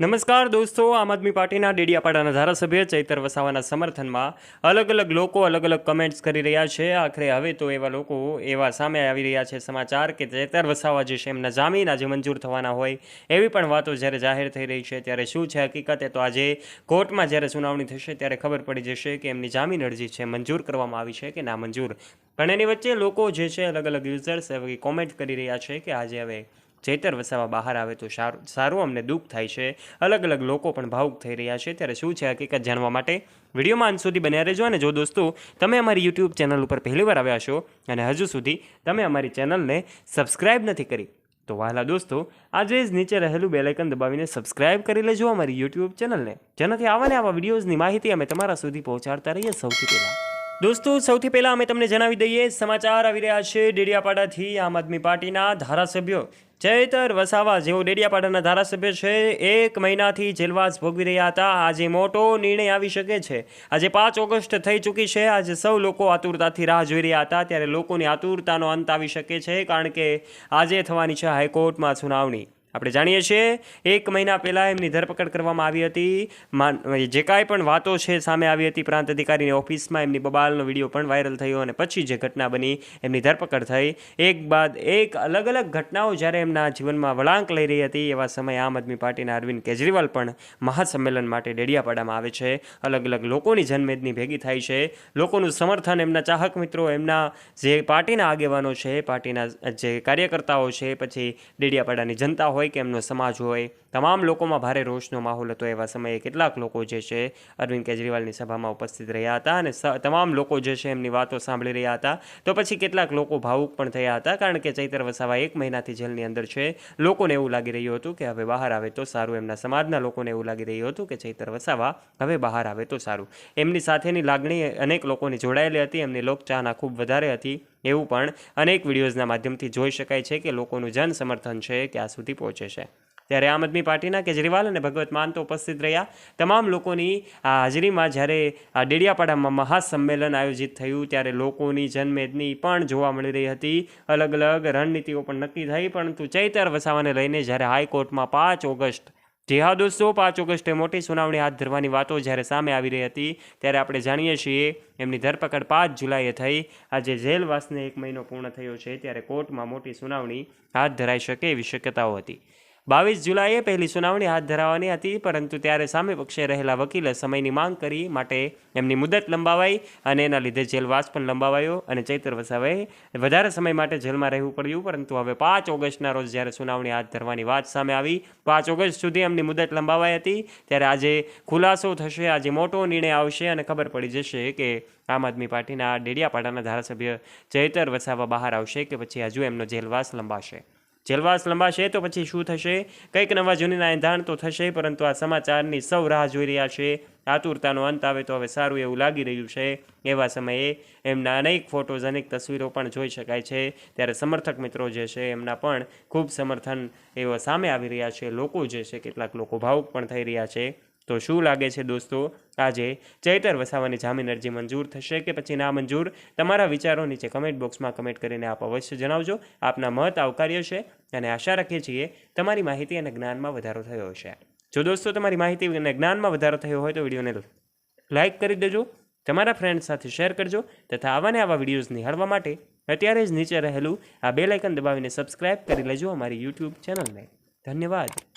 નમસ્કાર દોસ્તો, આમ આદમી પાર્ટીના ડેડિયાપાડાના ધારાસભ્ય ચૈતર વસાવાના સમર્થનમાં અલગ અલગ લોકો અલગ અલગ કમેન્ટ્સ કરી રહ્યા છે. આખરે હવે તો એવા લોકો એવા સામે આવી રહ્યા છે સમાચાર કે ચૈતર વસાવા જે છે એમના જામીન આજે મંજૂર થવાના હોય એવી પણ વાતો જ્યારે જાહેર થઈ રહી છે. ત્યારે શું છે હકીકતે તો આજે કોર્ટમાં જ્યારે સુનાવણી થશે ત્યારે ખબર પડી જશે કે એમની જામીન અરજી છે મંજૂર કરવામાં આવી છે કે ના મંજૂર. પણ એની વચ્ચે લોકો જે છે અલગ અલગ યુઝર્સ એવી કોમેન્ટ કરી રહ્યા છે કે આજે હવે ચૈતર વસાવા બહાર આવે તો સારું સારું અમને દુઃખ થાય છે. અલગ અલગ લોકો પણ ભાવુક થઈ રહ્યા છે. ત્યારે શું છે હકીકત જાણવા માટે? વિડીયોમાં અંત સુધી બન્યા રહેજો અને જો દોસ્તો, તમે અમારી યુટ્યુબ ચેનલ ઉપર પહેલીવાર આવ્યા છો અને હજુ સુધી તમે અમારી ચેનલને સબસ્ક્રાઇબ નથી કરી, તો વહાલા દોસ્તો, આજે જ નીચે રહેલું બેલાઇકન દબાવીને સબસ્ક્રાઇબ કરી લેજો અમારી યુટ્યુબ ચેનલને જેનાથી આવા ને આવા વિડીયોઝની માહિતી અમે તમારા સુધી પહોંચાડતા રહીએ સૌથી પહેલાં. દોસ્તો, સૌથી પહેલાં અમે તમને જણાવી દઈએ, સમાચાર આવી રહ્યા છે. ડેડિયાપાડાથી આમ આદમી પાર્ટીના ધારાસભ્યો ચૈતર વસાવા જેઓ ડેડિયાપાડાના ધારાસભ્ય છે, એક મહિનાથી જેલવાસ ભોગવી રહ્યા હતા. આજે મોટો નિર્ણય આવી શકે છે. આજે પાંચ ઓગસ્ટ થઈ ચૂકી છે. આજે સૌ લોકો આતુરતાથી રાહ જોઈ રહ્યા હતા. ત્યારે લોકોની આતુરતાનો અંત આવી શકે છે, કારણ કે આજે થવાની છે હાઈકોર્ટમાં સુનાવણી. આપણે જાણીએ છીએ, એક મહિના પહેલાં એમની ધરપકડ કરવામાં આવી હતી. જે કાંઈ પણ વાતો છે સામે આવી હતી, પ્રાંત અધિકારીની ઓફિસમાં એમની બબાલનો વીડિયો પણ વાયરલ થયો અને પછી જે ઘટના બની, એમની ધરપકડ થઈ. એક બાદ એક અલગ અલગ ઘટનાઓ જ્યારે એમના જીવનમાં વળાંક લઈ રહી હતી, એવા સમયે આમ આદમી પાર્ટીના અરવિંદ કેજરીવાલ પણ મહાસંમેલન માટે ડેડિયાપાડામાં આવે છે. અલગ અલગ લોકોની જનમેદની ભેગી થાય છે. લોકોનું સમર્થન એમના ચાહક મિત્રો, એમના જે પાર્ટીના આગેવાનો છે, પાર્ટીના જે કાર્યકર્તાઓ છે, પછી ડેડિયાપાડાની જનતા હોય કે એમનો સમાજ હોય, તમામ લોકોમાં ભારે રોષનો માહોલ હતો એવા સમયે કેટલાક લોકો જે છે અરવિંદ કેજરીવાલની સભામાં ઉપસ્થિત રહ્યા હતા અને તમામ લોકો જે છે એમની વાતો સાંભળી રહ્યા હતા. તો પછી કેટલાક લોકો ભાવુક પણ થયા હતા કારણ કે ચૈતર વસાવા એક મહિનાથી જેલની અંદર છે. લોકોને એવું લાગી રહ્યું હતું કે હવે બહાર આવે તો સારું. એમના સમાજના લોકોને એવું લાગી રહ્યું હતું કે ચૈતર વસાવા હવે બહાર આવે તો સારું. એમની સાથેની લાગણી અનેક લોકોની જોડાયેલી હતી, એમની લોકચાહના ખૂબ વધારે હતી. એવું પણ અનેક વિડીયોઝના માધ્યમથી જોઈ શકાય છે કે લોકોનું જન સમર્થન છે ક્યાં સુધી પહોંચે છે. ત્યારે આમ આદમી પાર્ટીના કેજરીવાલ અને ભગવત માન તો ઉપસ્થિત રહ્યા. તમામ લોકોની હાજરીમાં જ્યારે ડેડિયાપાડામાં મહાસંમેલન આયોજિત થયું, ત્યારે લોકોની જનમેદની પણ જોવા મળી રહી હતી. અલગ અલગ રણનીતિઓ પણ નક્કી થઈ, પરંતુ ચૈતર વસાવાને લઈને જ્યારે હાઈકોર્ટમાં પાંચ ઓગસ્ટ જી હા દોસ્તો પાંચ ઓગસ્ટે મોટી સુનાવણી હાથ ધરવાની વાતો જ્યારે સામે આવી રહી હતી, ત્યારે આપણે જાણીએ છીએ એમની ધરપકડ પાંચ જુલાઈએ થઈ. આજે જેલવાસને એક મહિનો પૂર્ણ થયો છે, ત્યારે કોર્ટમાં મોટી સુનાવણી હાથ ધરાઈ શકે એવી શક્યતાઓ હતી. બાવીસ જુલાઈએ પહેલી સુનાવણી હાથ ધરાવવાની હતી, પરંતુ ત્યારે સામે પક્ષે રહેલા વકીલે સમયની માંગ કરી માટે એમની મુદત લંબાવાઈ અને એના લીધે જેલવાસ પણ લંબાવાયો અને ચૈતર વસાવાએ વધારે સમય માટે જેલમાં રહેવું પડ્યું, પરંતુ હવે પાંચ ઓગસ્ટના રોજ જ્યારે સુનાવણી હાથ ધરવાની વાત સામે આવી, પાંચ ઓગસ્ટ સુધી એમની મુદત લંબાવાઈ હતી. ત્યારે આજે ખુલાસો થશે, આજે મોટો નિર્ણય આવશે અને ખબર પડી જશે કે આમ આદમી પાર્ટીના ડેડિયાપાડાના ધારાસભ્ય ચૈતર વસાવા બહાર આવશે કે પછી હજુ એમનો જેલવાસ લંબાશે. જેલવાસ લંબાશે તો પછી શું થશે? કંઈક નવા જૂનીના એંધાણ તો થશે, પરંતુ આ સમાચારની સૌ રાહ જોઈ રહ્યા છે. આતુરતાનો અંત આવે તો હવે સારું એવું લાગી રહ્યું છે. એવા સમયે એમના અનેક ફોટોઝ, અનેક તસવીરો પણ જોઈ શકાય છે. ત્યારે સમર્થક મિત્રો જે છે, એમના પણ ખૂબ સમર્થન એવા સામે આવી રહ્યા છે. લોકો જે છે, કેટલાક લોકો ભાવુક પણ થઈ રહ્યા છે. તો શું લાગે છે દોસ્તો? આજે ચૈતર વસાવાની જામીન અરજી મંજૂર થશે કે પછી ના મંજૂર? તમારા વિચારો નીચે કમેન્ટ બોક્સમાં કમેન્ટ કરીને આપ અવશ્ય જણાવજો. આપના મત, આવકાર્ય છે અને આશા રાખીએ છીએ તમારી માહિતી અને જ્ઞાનમાં વધારો થયો હશે. જો દોસ્તો તમારી માહિતી અને જ્ઞાનમાં વધારો થયો હોય તો વિડીયોને લાઇક કરી દેજો. તમારા ફ્રેન્ડ સાથે શેર કરજો તથા આવા ને આવા વિડીયોઝ નિહાળવા માટે અત્યારે જ નીચે રહેલું આ બે લાઇકન દબાવીને સબસ્ક્રાઇબ કરી લેજો અમારી યુટ્યુબ ચેનલને ધન્યવાદ.